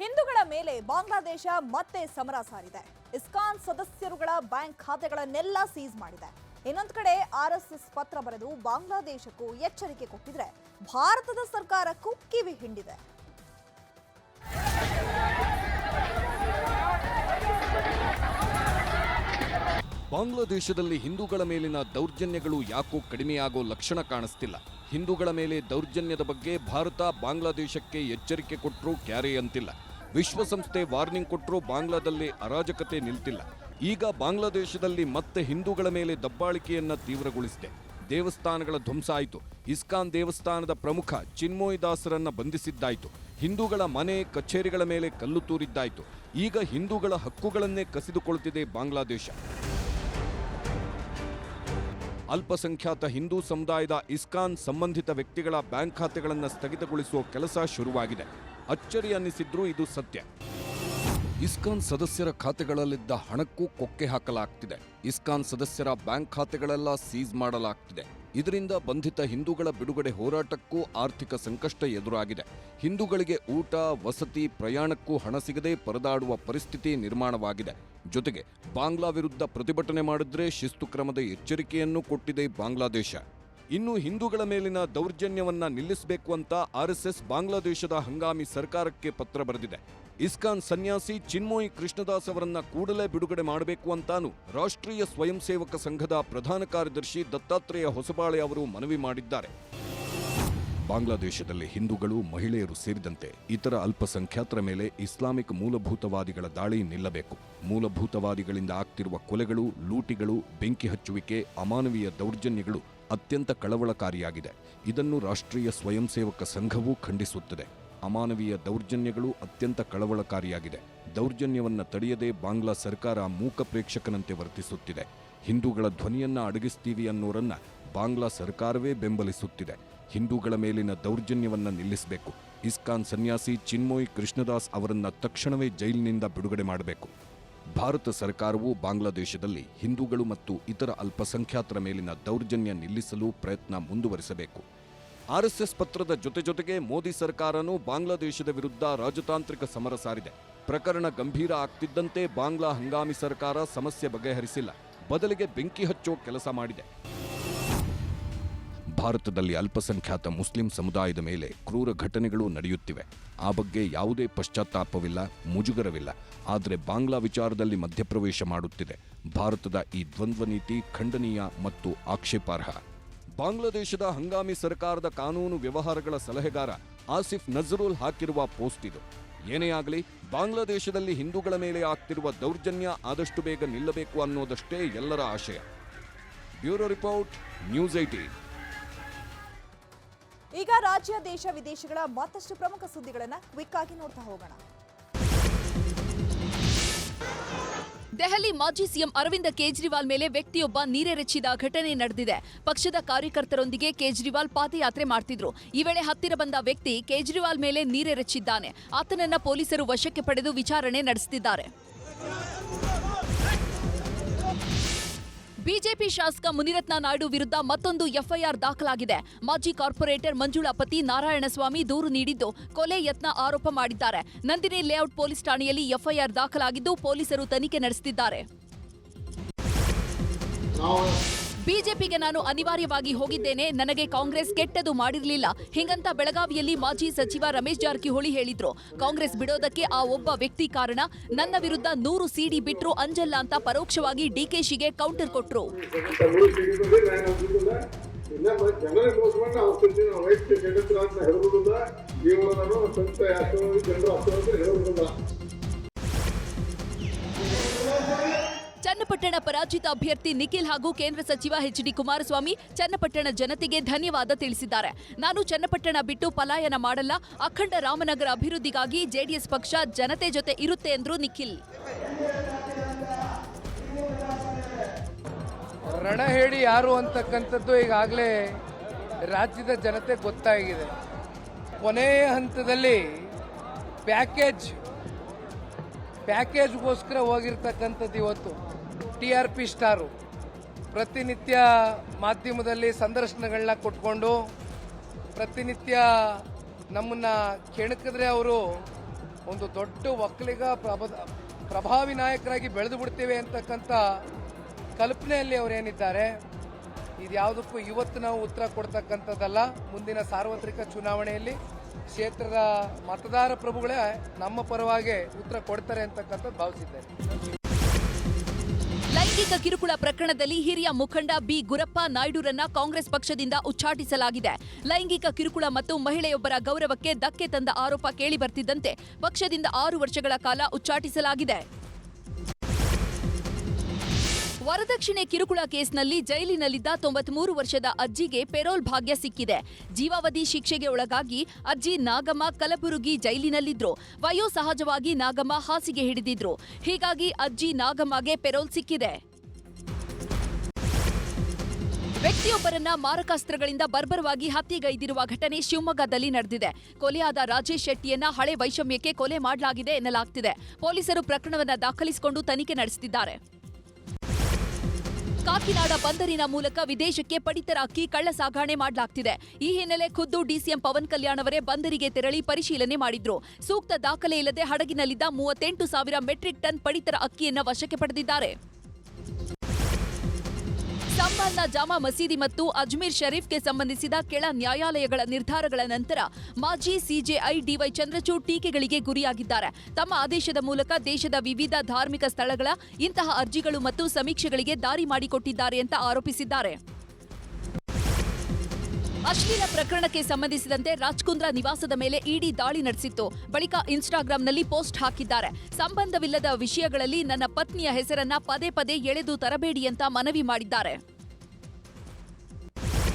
ಹಿಂದೂಗಳ ಮೇಲೆ ಬಾಂಗ್ಲಾದೇಶ ಮತ್ತೆ ಸಮರ ಸಾರಿದೆ. ಇಸ್ಕಾನ್ ಸದಸ್ಯರುಗಳ ಬ್ಯಾಂಕ್ ಖಾತೆಗಳನ್ನೆಲ್ಲ ಸೀಸ್ ಮಾಡಿದೆ. ಇನ್ನೊಂದು ಕಡೆ ಆರ್ಎಸ್ಎಸ್ ಪತ್ರ ಬರೆದು ಬಾಂಗ್ಲಾದೇಶಕ್ಕೂ ಎಚ್ಚರಿಕೆ ಕೊಟ್ಟಿದ್ರೆ ಭಾರತದ ಸರ್ಕಾರಕ್ಕೂ ಕಿವಿ ಹಿಂಡಿದೆ. ಬಾಂಗ್ಲಾದೇಶದಲ್ಲಿ ಹಿಂದೂಗಳ ಮೇಲಿನ ದೌರ್ಜನ್ಯಗಳು ಯಾಕೋ ಕಡಿಮೆಯಾಗೋ ಲಕ್ಷಣ ಕಾಣಿಸ್ತಿಲ್ಲ. ಹಿಂದೂಗಳ ಮೇಲೆ ದೌರ್ಜನ್ಯದ ಬಗ್ಗೆ ಭಾರತ ಬಾಂಗ್ಲಾದೇಶಕ್ಕೆ ಎಚ್ಚರಿಕೆ ಕೊಟ್ಟರೂ ಕ್ಯಾರೆ ಅಂತಿಲ್ಲ. ವಿಶ್ವಸಂಸ್ಥೆ ವಾರ್ನಿಂಗ್ ಕೊಟ್ಟರೂ ಬಾಂಗ್ಲಾದಲ್ಲಿ ಅರಾಜಕತೆ ನಿಲ್ತಿಲ್ಲ. ಈಗ ಬಾಂಗ್ಲಾದೇಶದಲ್ಲಿ ಮತ್ತೆ ಹಿಂದೂಗಳ ಮೇಲೆ ದಬ್ಬಾಳಿಕೆಯನ್ನ ತೀವ್ರಗೊಳಿಸಿದೆ. ದೇವಸ್ಥಾನಗಳ ಧ್ವಂಸ ಆಯಿತು. ಇಸ್ಕಾನ್ ದೇವಸ್ಥಾನದ ಪ್ರಮುಖ ಚಿನ್ಮೋಯ್ ದಾಸರನ್ನು ಬಂಧಿಸಿದ್ದಾಯಿತು. ಹಿಂದೂಗಳ ಮನೆ, ಕಚೇರಿಗಳ ಮೇಲೆ ಕಲ್ಲು ತೂರಿದ್ದಾಯಿತು. ಈಗ ಹಿಂದೂಗಳ ಹಕ್ಕುಗಳನ್ನೇ ಕಸಿದುಕೊಳ್ತಿದೆ ಬಾಂಗ್ಲಾದೇಶ. ಅಲ್ಪಸಂಖ್ಯಾತ ಹಿಂದೂ ಸಮುದಾಯದ ಇಸ್ಕಾನ್ ಸಂಬಂಧಿತ ವ್ಯಕ್ತಿಗಳ ಬ್ಯಾಂಕ್ ಖಾತೆಗಳನ್ನು ಸ್ಥಗಿತಗೊಳಿಸುವ ಕೆಲಸ ಶುರುವಾಗಿದೆ. ಅಚ್ಚರಿ ಅನ್ನಿಸಿದ್ರೂ ಇದು ಸತ್ಯ. ಇಸ್ಕಾನ್ ಸದಸ್ಯರ ಖಾತೆಗಳಲ್ಲಿದ್ದ ಹಣಕ್ಕೂ ಕೊಕ್ಕೆ ಹಾಕಲಾಗ್ತಿದೆ. ಇಸ್ಕಾನ್ ಸದಸ್ಯರ ಬ್ಯಾಂಕ್ ಖಾತೆಗಳೆಲ್ಲ ಸೀಸ್ ಮಾಡಲಾಗ್ತಿದೆ. ಇದರಿಂದ ಬಂಧಿತ ಹಿಂದೂಗಳ ಬಿಡುಗಡೆ ಹೋರಾಟಕ್ಕೂ ಆರ್ಥಿಕ ಸಂಕಷ್ಟ ಎದುರಾಗಿದೆ. ಹಿಂದೂಗಳಿಗೆ ಊಟ, ವಸತಿ, ಪ್ರಯಾಣಕ್ಕೂ ಹಣ ಸಿಗದೆ ಪರದಾಡುವ ಪರಿಸ್ಥಿತಿ ನಿರ್ಮಾಣವಾಗಿದೆ. ಜೊತೆಗೆ ಬಾಂಗ್ಲಾ ವಿರುದ್ಧ ಪ್ರತಿಭಟನೆ ಮಾಡಿದ್ರೆ ಶಿಸ್ತು ಕ್ರಮದ ಎಚ್ಚರಿಕೆಯನ್ನು ಕೊಟ್ಟಿದೆ ಬಾಂಗ್ಲಾದೇಶ. ಇನ್ನು ಹಿಂದೂಗಳ ಮೇಲಿನ ದೌರ್ಜನ್ಯವನ್ನ ನಿಲ್ಲಿಸಬೇಕು ಅಂತ ಆರ್ಎಸ್ಎಸ್ ಬಾಂಗ್ಲಾದೇಶದ ಹಂಗಾಮಿ ಸರ್ಕಾರಕ್ಕೆ ಪತ್ರ ಬರೆದಿದೆ. ಇಸ್ಕಾನ್ ಸನ್ಯಾಸಿ ಚಿನ್ಮೋಯಿ ಕೃಷ್ಣದಾಸ್ ಅವರನ್ನ ಕೂಡಲೇ ಬಿಡುಗಡೆ ಮಾಡಬೇಕು ಅಂತಾನು ರಾಷ್ಟ್ರೀಯ ಸ್ವಯಂ ಸೇವಕ ಸಂಘದ ಪ್ರಧಾನ ಕಾರ್ಯದರ್ಶಿ ದತ್ತಾತ್ರೇಯ ಹೊಸಬಾಳೆ ಅವರು ಮನವಿ ಮಾಡಿದ್ದಾರೆ. ಬಾಂಗ್ಲಾದೇಶದಲ್ಲಿ ಹಿಂದೂಗಳು, ಮಹಿಳೆಯರು ಸೇರಿದಂತೆ ಇತರ ಅಲ್ಪಸಂಖ್ಯಾತರ ಮೇಲೆ ಇಸ್ಲಾಮಿಕ್ ಮೂಲಭೂತವಾದಿಗಳ ದಾಳಿ ನಿಲ್ಲಬೇಕು. ಮೂಲಭೂತವಾದಿಗಳಿಂದ ಆಗ್ತಿರುವ ಕೊಲೆಗಳು, ಲೂಟಿಗಳು, ಬೆಂಕಿ ಹಚ್ಚುವಿಕೆ, ಅಮಾನವೀಯ ದೌರ್ಜನ್ಯಗಳು ಅತ್ಯಂತ ಕಳವಳಕಾರಿಯಾಗಿದೆ. ಇದನ್ನು ರಾಷ್ಟ್ರೀಯ ಸ್ವಯಂ ಸೇವಕ ಸಂಘವೂ ಖಂಡಿಸುತ್ತದೆ. ಅಮಾನವೀಯ ದೌರ್ಜನ್ಯಗಳು ಅತ್ಯಂತ ಕಳವಳಕಾರಿಯಾಗಿದೆ. ದೌರ್ಜನ್ಯವನ್ನು ತಡೆಯದೆ ಬಾಂಗ್ಲಾ ಸರ್ಕಾರ ಮೂಕ ಪ್ರೇಕ್ಷಕನಂತೆ ವರ್ತಿಸುತ್ತಿದೆ. ಹಿಂದೂಗಳ ಧ್ವನಿಯನ್ನ ಅಡಗಿಸ್ತೀವಿ ಅನ್ನೋರನ್ನ ಬಾಂಗ್ಲಾ ಸರ್ಕಾರವೇ ಬೆಂಬಲಿಸುತ್ತಿದೆ. ಹಿಂದೂಗಳ ಮೇಲಿನ ದೌರ್ಜನ್ಯವನ್ನು ನಿಲ್ಲಿಸಬೇಕು. ಇಸ್ಕಾನ್ ಸನ್ಯಾಸಿ ಚಿನ್ಮೋಯ್ ಕೃಷ್ಣದಾಸ್ ಅವರನ್ನು ತಕ್ಷಣವೇ ಜೈಲಿನಿಂದ ಬಿಡುಗಡೆ ಮಾಡಬೇಕು. ಭಾರತ ಸರ್ಕಾರವು ಬಾಂಗ್ಲಾದೇಶದಲ್ಲಿ ಹಿಂದೂಗಳು ಮತ್ತು ಇತರ ಅಲ್ಪಸಂಖ್ಯಾತರ ಮೇಲಿನ ದೌರ್ಜನ್ಯ ನಿಲ್ಲಿಸಲು ಪ್ರಯತ್ನ ಮುಂದುವರಿಸಬೇಕು. ಆರ್ಎಸ್ಎಸ್ ಪತ್ರದ ಜೊತೆ ಜೊತೆಗೆ ಮೋದಿ ಸರ್ಕಾರನೂ ಬಾಂಗ್ಲಾದೇಶದ ವಿರುದ್ಧ ರಾಜತಾಂತ್ರಿಕ ಸಮರ ಸಾರಿದೆ. ಪ್ರಕರಣ ಗಂಭೀರ ಆಗ್ತಿದ್ದಂತೆ ಬಾಂಗ್ಲಾ ಹಂಗಾಮಿ ಸರ್ಕಾರ ಸಮಸ್ಯೆ ಬಗೆಹರಿಸಿಲ್ಲ. ಬದಲಿಗೆ ಬೆಂಕಿ ಹಚ್ಚೋ ಕೆಲಸ ಮಾಡಿದೆ. ಭಾರತದಲ್ಲಿ ಅಲ್ಪಸಂಖ್ಯಾತ ಮುಸ್ಲಿಂ ಸಮುದಾಯದ ಮೇಲೆ ಕ್ರೂರ ಘಟನೆಗಳು ನಡೆಯುತ್ತಿವೆ. ಆ ಬಗ್ಗೆ ಯಾವುದೇ ಪಶ್ಚಾತ್ತಾಪವಿಲ್ಲ, ಮುಜುಗರವಿಲ್ಲ. ಆದರೆ ಬಾಂಗ್ಲಾ ವಿಚಾರದಲ್ಲಿ ಮಧ್ಯಪ್ರವೇಶ ಮಾಡುತ್ತಿದೆ. ಭಾರತದ ಈ ದ್ವಂದ್ವ ನೀತಿ ಖಂಡನೀಯ ಮತ್ತು ಆಕ್ಷೇಪಾರ್ಹ. ಬಾಂಗ್ಲಾದೇಶದ ಹಂಗಾಮಿ ಸರ್ಕಾರದ ಕಾನೂನು ವ್ಯವಹಾರಗಳ ಸಲಹೆಗಾರ ಆಸಿಫ್ ನಜರುಲ್ ಹಾಕಿರುವ ಪೋಸ್ಟ್ ಇದು. ಏನೇ ಆಗಲಿ, ಬಾಂಗ್ಲಾದೇಶದಲ್ಲಿ ಹಿಂದೂಗಳ ಮೇಲೆ ಆಗ್ತಿರುವ ದೌರ್ಜನ್ಯ ಆದಷ್ಟು ಬೇಗ ನಿಲ್ಲಬೇಕು ಅನ್ನೋದಷ್ಟೇ ಎಲ್ಲರ ಆಶಯ. ಬ್ಯೂರೋ ರಿಪೋರ್ಟ್, ನ್ಯೂಸ್ ಏಟೀನ್ ಈಗ ರಾಜ್ಯ, ದೇಶ, ವಿದೇಶಗಳ ಮತ್ತಷ್ಟು ಪ್ರಮುಖ ಸುದ್ದಿಗಳನ್ನು ಕ್ವಿಕ್ ಆಗಿ ನೋಡ್ತಾ ಹೋಗೋಣ. ದೆಹಲಿ ಮಾಜಿ ಸಿಎಂ ಅರವಿಂದ ಕೇಜ್ರಿವಾಲ್ ಮೇಲೆ ವ್ಯಕ್ತಿಯೊಬ್ಬ ನೀರೆರೆಚ್ಚಿದ ಘಟನೆ ನಡೆದಿದೆ. ಪಕ್ಷದ ಕಾರ್ಯಕರ್ತರೊಂದಿಗೆ ಕೇಜ್ರಿವಾಲ್ ಪಾದಯಾತ್ರೆ ಮಾಡ್ತಿದ್ರು. ಈ ವೇಳೆ ಹತ್ತಿರ ಬಂದ ವ್ಯಕ್ತಿ ಕೇಜ್ರಿವಾಲ್ ಮೇಲೆ ನೀರೆರೆಚ್ಚಿದ್ದಾನೆ. ಆತನನ್ನ ಪೊಲೀಸರು ವಶಕ್ಕೆ ಪಡೆದು ವಿಚಾರಣೆ ನಡೆಸುತ್ತಿದ್ದಾರೆ ಬಿಜೆಪಿ ಶಾಸಕ ಮುನಿರತ್ನ ನಾಯ್ಡು ವಿರುದ್ಧ ಮತ್ತೊಂದು ಎಫ್ಐಆರ್ ದಾಖಲಾಗಿದೆ. ಮಾಜಿ ಕಾರ್ಪೊರೇಟರ್ ಮಂಜುಳಾ ಪತಿ ನಾರಾಯಣಸ್ವಾಮಿ ದೂರು ನೀಡಿದ್ದು ಕೊಲೆ ಯತ್ನ ಆರೋಪ ಮಾಡಿದ್ದಾರೆ. ನಂದಿನಿ ಲೇಔಟ್ ಪೊಲೀಸ್ ಠಾಣೆಯಲ್ಲಿ ಎಫ್ಐಆರ್ ದಾಖಲಾಗಿದ್ದು ಪೊಲೀಸರು ತನಿಖೆ ನಡೆಸುತ್ತಿದ್ದಾರೆ. ಬಿಜೆಪಿಗೆ ನಾನು ಅನಿವಾರ್ಯವಾಗಿ ಹೋಗಿದ್ದೇನೆ. ನನಗೆ ಕಾಂಗ್ರೆಸ್ ಕೆಟ್ಟದು ಮಾಡಿರಲಿಲ್ಲ. ಹಿಂಗಂತ ಬೆಳಗಾವಿಯಲ್ಲಿ ಮಾಜಿ ಸಚಿವ ರಮೇಶ್ ಜಾರಕಿಹೊಳಿ ಹೇಳಿದ್ರು. ಕಾಂಗ್ರೆಸ್ ಬಿಡೋದಕ್ಕೆ ಆ ಒಬ್ಬ ವ್ಯಕ್ತಿ ಕಾರಣ. ನನ್ನ ವಿರುದ್ಧ ನೂರು ಸಿಡಿ ಬಿಟ್ರು ಅಂಜಲ್ಲ ಅಂತ ಪರೋಕ್ಷವಾಗಿ ಡಿಕೆಶಿಗೆ ಕೌಂಟರ್ ತಮಿಳು ಚನ್ನಪಟ್ಟಣ ಪರಾಜಿತ ಅಭ್ಯರ್ಥಿ ನಿಖಿಲ್ ಹಾಗೂ ಕೇಂದ್ರ ಸಚಿವ ಎಚ್ ಡಿ ಕುಮಾರಸ್ವಾಮಿ ಚನ್ನಪಟ್ಟಣ ಜನತೆಗೆ ಧನ್ಯವಾದ ತಿಳಿಸಿದ್ದಾರೆ. ನಾನು ಚನ್ನಪಟ್ಟಣ ಬಿಟ್ಟು ಪಲಾಯನ ಮಾಡಲ್ಲ, ಅಖಂಡ ರಾಮನಗರ ಅಭಿವೃದ್ಧಿಗಾಗಿ ಜೆಡಿಎಸ್ ಪಕ್ಷ ಜನತೆ ಜೊತೆ ಇರುತ್ತೆ ಎಂದರು ನಿಖಿಲ್. ರಣ ಹೇಳಿ ಯಾರು ಅಂತಕ್ಕಂಥದ್ದು ಈಗಾಗಲೇ ರಾಜ್ಯದ ಜನತೆ ಗೊತ್ತಾಗಿದೆ. ಕೊನೆಯ ಹಂತದಲ್ಲಿ ಪ್ಯಾಕೇಜ್, ಪ್ಯಾಕೇಜ್ಗೋಸ್ಕರ ಹೋಗಿರ್ತಕ್ಕಂಥದ್ದು ಇವತ್ತು. T R P star. ಪ್ರತಿನಿತ್ಯ ಮಾಧ್ಯಮದಲ್ಲಿ ಸಂದರ್ಶನಗಳನ್ನ ಕೊಟ್ಕೊಂಡು, ಪ್ರತಿನಿತ್ಯ ನಮ್ಮನ್ನ ಕೆಣಕಿದ್ರೆ ಅವರು ಒಂದು ದೊಡ್ಡ ಒಕ್ಕಲಿಗ ಪ್ರಭ, ಪ್ರಭಾವಿ ನಾಯಕರಾಗಿ ಬೆಳೆದು ಬಿಡ್ತೇವೆ ಅಂತಕ್ಕಂಥ ಕಲ್ಪನೆಯಲ್ಲಿ ಅವರೇನಿದ್ದಾರೆ ಇದ್ಯಾವುದಕ್ಕೂ ಇವತ್ತು ನಾವು ಉತ್ತರ ಕೊಡ್ತಕ್ಕಂಥದ್ದಲ್ಲ. ಮುಂದಿನ ಸಾರ್ವತ್ರಿಕ ಚುನಾವಣೆಯಲ್ಲಿ ಕ್ಷೇತ್ರದ ಮತದಾರ ಪ್ರಭುಗಳೇ ನಮ್ಮ ಪರವಾಗಿ ಉತ್ತರ ಕೊಡ್ತಾರೆ ಅಂತಕ್ಕಂಥದ್ದು ಭಾವಿಸಿದ್ದೇನೆ. ಲೈಂಗಿಕ ಕಿರುಕುಳ ಪ್ರಕರಣದಲ್ಲಿ ಹಿರಿಯ ಮುಖಂಡ ಬಿ. ಗುರಪ್ಪ ನಾಯ್ಡುರನ್ನ ಕಾಂಗ್ರೆಸ್ ಪಕ್ಷದಿಂದ ಉಚ್ಚಾಟಿಸಲಾಗಿದೆ. ಲೈಂಗಿಕ ಕಿರುಕುಳ ಮತ್ತು ಮಹಿಳೆಯೊಬ್ಬರ ಗೌರವಕ್ಕೆ ಧಕ್ಕೆ ತಂದ ಆರೋಪ ಕೇಳಿಬರ್ತಿದ್ದಂತೆ ಪಕ್ಷದಿಂದ ಆರು ವರ್ಷಗಳ ಕಾಲ ಉಚ್ಚಾಟಿಸಲಾಗಿದೆ. ವರದಕ್ಷಿಣೆ ಕಿರುಕುಳ ಕೇಸ್ನಲ್ಲಿ ಜೈಲಿನಲ್ಲಿದ್ದ ತೊಂಬತ್ಮೂರು ವರ್ಷದ ಅಜ್ಜಿಗೆ ಪೆರೋಲ್ ಭಾಗ್ಯ ಸಿಕ್ಕಿದೆ. ಜೀವಾವಧಿ ಶಿಕ್ಷೆಗೆ ಒಳಗಾಗಿ ಅಜ್ಜಿ ನಾಗಮ್ಮ ಕಲಬುರಗಿ ಜೈಲಿನಲ್ಲಿದ್ರು. ವಯೋಸಹಜವಾಗಿ ನಾಗಮ್ಮ ಹಾಸಿಗೆ ಹಿಡಿದಿದ್ರು. ಹೀಗಾಗಿ ಅಜ್ಜಿ ನಾಗಮ್ಮಗೆ ಪೆರೋಲ್ ಸಿಕ್ಕಿದೆ. ವ್ಯಕ್ತಿಯೊಬ್ಬರನ್ನ ಮಾರಕಾಸ್ತ್ರಗಳಿಂದ ಬರ್ಬರವಾಗಿ ಹತ್ಯೆಗೈದಿರುವ ಘಟನೆ ಶಿವಮೊಗ್ಗದಲ್ಲಿ ನಡೆದಿದೆ. ಕೊಲೆಯಾದ ರಾಜೇಶ್ ಶೆಟ್ಟಿಯನ್ನ ಹಳೆ ವೈಷಮ್ಯಕ್ಕೆ ಕೊಲೆ ಮಾಡಲಾಗಿದೆ ಎನ್ನಲಾಗ್ತಿದೆ. ಪೊಲೀಸರು ಪ್ರಕರಣವನ್ನ ದಾಖಲಿಸಿಕೊಂಡು ತನಿಖೆ ನಡೆಸುತ್ತಿದ್ದಾರೆ. ಕಾಕಿನಾಡ ಬಂದರಿನ ಮೂಲಕ ವಿದೇಶಕ್ಕೆ ಪಡಿತರ ಅಕ್ಕಿ ಕಳ್ಳ ಸಾಗಣೆ ಮಾಡಲಾಗ್ತಿದೆ. ಈ ಹಿನ್ನೆಲೆ ಖುದ್ದು ಡಿಸಿಎಂ ಪವನ್ ಕಲ್ಯಾಣ್ ಅವರೇ ಬಂದರಿಗೆ ತೆರಳಿ ಪರಿಶೀಲನೆ ಮಾಡಿದ್ರು. ಸೂಕ್ತ ದಾಖಲೆ ಇಲ್ಲದೆ ಹಡಗಿನಲ್ಲಿದ್ದ ಮೂವತ್ತೆಂಟು ಸಾವಿರ ಮೆಟ್ರಿಕ್ ಟನ್ ಪಡಿತರ ಅಕ್ಕಿಯನ್ನು ವಶಕ್ಕೆ ಪಡೆದಿದ್ದಾರೆ. ಸಂಬಲ್ನ ಜಾಮಾ ಮಸೀದಿ ಮತ್ತು ಅಜ್ಮೀರ್ ಶರೀಫ್ಗೆ ಸಂಬಂಧಿಸಿದ ಕೆಳ ನ್ಯಾಯಾಲಯಗಳ ನಿರ್ಧಾರಗಳ ನಂತರ ಮಾಜಿ ಸಿಜೆಐ ಡಿವೈ ಚಂದ್ರಚೂಡ್ ಟೀಕೆಗಳಿಗೆ ಗುರಿಯಾಗಿದ್ದಾರೆ. ತಮ್ಮ ಆದೇಶದ ಮೂಲಕ ದೇಶದ ವಿವಿಧ ಧಾರ್ಮಿಕ ಸ್ಥಳಗಳ ಇಂತಹ ಅರ್ಜಿಗಳು ಮತ್ತು ಸಮೀಕ್ಷೆಗಳಿಗೆ ದಾರಿ ಮಾಡಿಕೊಟ್ಟಿದ್ದಾರೆ ಅಂತ ಆರೋಪಿಸಿದ್ದಾರೆ. ಅಶ್ಲೀಲ ಪ್ರಕರಣಕ್ಕೆ ಸಂಬಂಧಿಸಿದಂತೆ ರಾಜ್ಕುಂದ್ರ ನಿವಾಸದ ಮೇಲೆ ಇಡಿ ದಾಳಿ ನಡೆಸಿತ್ತು. ಬಳಿಕ ಇನ್ಸ್ಟಾಗ್ರಾಂನಲ್ಲಿ ಪೋಸ್ಟ್ ಹಾಕಿದ್ದಾರೆ. ಸಂಬಂಧವಿಲ್ಲದ ವಿಷಯಗಳಲ್ಲಿ ನನ್ನ ಪತ್ನಿಯ ಹೆಸರನ್ನ ಪದೇ ಪದೇ ಎಳೆದು ತರಬೇಡಿ ಅಂತ ಮನವಿ ಮಾಡಿದ್ದಾರೆ.